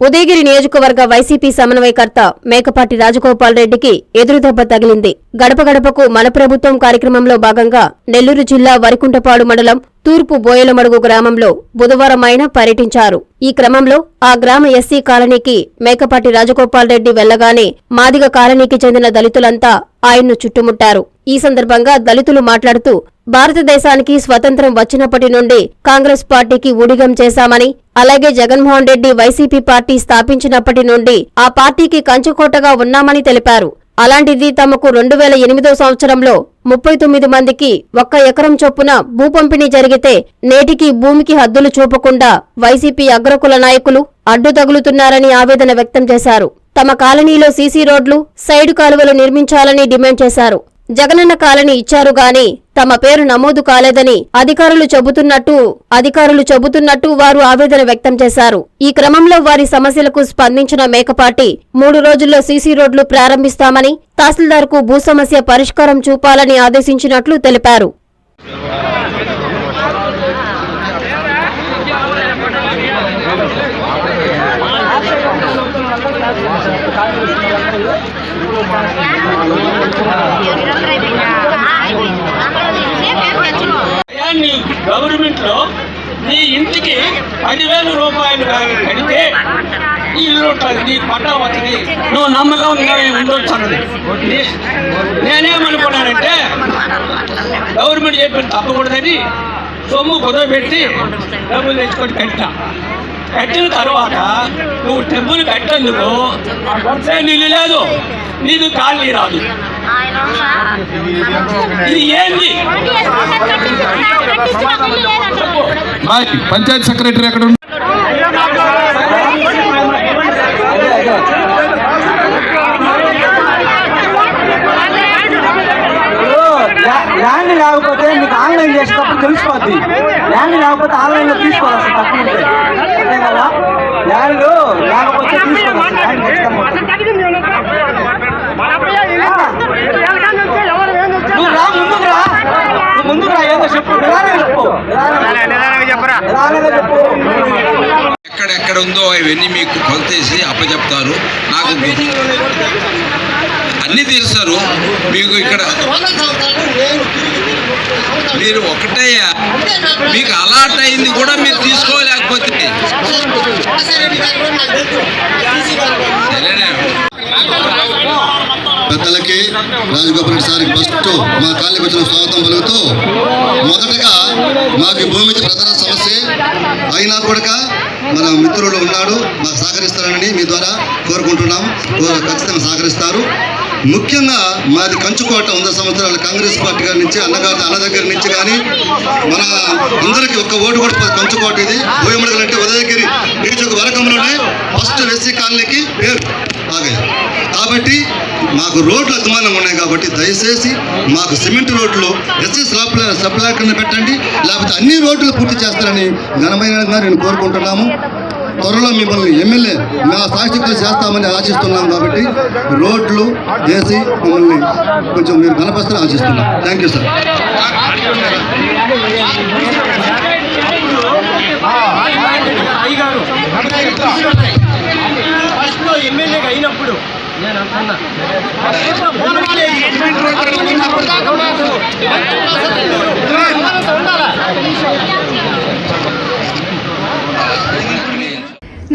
ఉదయగిరి నియోజకవర్గ వైసీపీ సమన్వయకర్త మేకపాటి రాజగోపాల్ రెడ్డికి ఎదురుదెబ్బ తగిలింది. గడప గడపకు మన ప్రభుత్వం కార్యక్రమంలో భాగంగా నెల్లూరు జిల్లా వరికుంటపాడు మండలం తూర్పు బోయలమడుగు గ్రామంలో బుధవారం ఆయన పర్యటించారు. ఈ క్రమంలో ఆ గ్రామ ఎస్సీ కాలనీకి మేకపాటి రాజగోపాల్ రెడ్డి వెళ్ళగానే మాదిగ కాలనీకి చెందిన దళితులంతా ఆయన్ను చుట్టుముట్టారు. ఈ సందర్భంగా దళితులు మాట్లాడుతూ భారతదేశానికి స్వతంత్రం వచ్చినప్పటి నుండి కాంగ్రెస్ పార్టీకి ఊడిగం చేశామని అలాగే జగన్మోహన్ రెడ్డి వైసీపీ పార్టీ స్థాపించినప్పటి నుండి ఆ పార్టీకి కంచుకోటగా ఉన్నామని తెలిపారు. అలాంటిది తమకు రెండు వేల ఎనిమిదో సంవత్సరంలో ముప్పై తొమ్మిది మందికి ఒక్క ఎకరం చొప్పున భూపంపిణీ జరిగితే నేటికి భూమికి హద్దులు చూపకుండా వైసీపీ అగ్రకుల నాయకులు అడ్డు తగులుతున్నారని ఆవేదన వ్యక్తం చేశారు. తమ కాలనీలో సీసీ రోడ్లు సైడు కాలువలు నిర్మించాలని డిమాండ్ చేశారు. జగనన్న కాలనీ ఇచ్చారు గాని తమ పేరు నమోదు కాలేదని అధికారులు చెబుతున్నట్టు అధికారులు చెబుతున్నట్టు వారు ఆవేదన వ్యక్తం చేశారు. ఈ క్రమంలో వారి సమస్యలకు స్పందించిన మేకపాటి మూడు రోజుల్లో సీసీ రోడ్లు ప్రారంభిస్తామని తహసీల్దార్కు భూ సమస్య పరిష్కారం చూపాలని ఆదేశించినట్లు తెలిపారు అయ్యా, నీ గవర్నమెంట్లో నీ ఇంటికి పదివేల రూపాయలు కడితే ఇల్లు ఉంటుంది నీ నువ్వు నమ్మకంగా ఉండొచ్చు అన్నది నేనేమనుకున్నానంటే గవర్నమెంట్ చెప్పిన తప్పకూడదని సొమ్ము కుదరబెట్టి డబ్బులు తెచ్చుకొని కట్టా కట్టిన తర్వాత నువ్వు డబ్బులు కట్టేందుకు వస్తే నీళ్ళు లేదు నీకు కాలనీ రాదు. ఇది ఏంది? హాయ్ పంచాయత్ సెక్రటరీ ఎక్కడ ల్యాండ్ లేకపోతే మీకు ఆన్లైన్ చేసేటప్పుడు తెలిసిపోద్ది ల్యాండ్ లేకపోతే ఆన్లైన్లో తీసుకోవాలి అసలు తక్కువ అంతే కదా? ల్యాండ్ లేకపోతే తీసుకోవాలి ల్యాండ్ ఖచ్చితంగా నువ్వు రా ముందుకు రా. ముందుకు రా ఏదో చెప్పు. చెప్పు నిదానంగా చెప్పు ఎక్కడ ఉందో అవన్నీ మీకు కొలతేసి అప్పచెప్తారు. నాకు అన్నీ తీరుస్తారు మీకు ఇక్కడ మీరు ఒకటయ్యా మీకు అలాట్ అయింది కూడా మీరు తీసుకోలేకపోతే రాజగోపాల్ రెడ్డి సార్కి ఫస్ట్ మా కాళ్ళకి వచ్చిన స్వాగతం పలుకుతూ మొదటగా మాకు భూమి ప్రధాన సమస్య అయినా కూడా మన మిత్రుడు ఉన్నాడు మాకు సహకరిస్తారని మీ ద్వారా కోరుకుంటున్నాం. ఖచ్చితంగా సహకరిస్తారు. ముఖ్యంగా మాది కంచుకోట వంద సంవత్సరాల కాంగ్రెస్ పార్టీ గారి నుంచి అన్నగారి అన్న దగ్గర నుంచి కానీ మన అందరికీ ఒక్క ఓటు కూడా కంచుకోట ఇది. భూయమడగలు అంటే ఉదయగిరి నియోజక వరకంలోనే ఫస్ట్ ఎస్సీ కాలనీకి పేరు. ఆగాయి కాబట్టి మాకు రోడ్లు అధ్వానం ఉన్నాయి కాబట్టి దయచేసి మాకు సిమెంట్ రోడ్లు ఎస్సీ స్లాబ్ సప్లై కింద పెట్టండి. లేకపోతే అన్ని రోడ్లు పూర్తి చేస్తారని ఘనమైన నేను కోరుకుంటున్నాము. త్వరలో మిమ్మల్ని ఎమ్మెల్యే నా సాక్షికులు చేస్తామని ఆశిస్తున్నాం కాబట్టి రోడ్లు చేసి మమ్మల్ని కొంచెం మీరు కనపస్తారని ఆశిస్తున్నాం. థ్యాంక్ యూ సార్ ఫస్ట్ ఎమ్మెల్యేగా అయినప్పుడు నేను అంటున్నా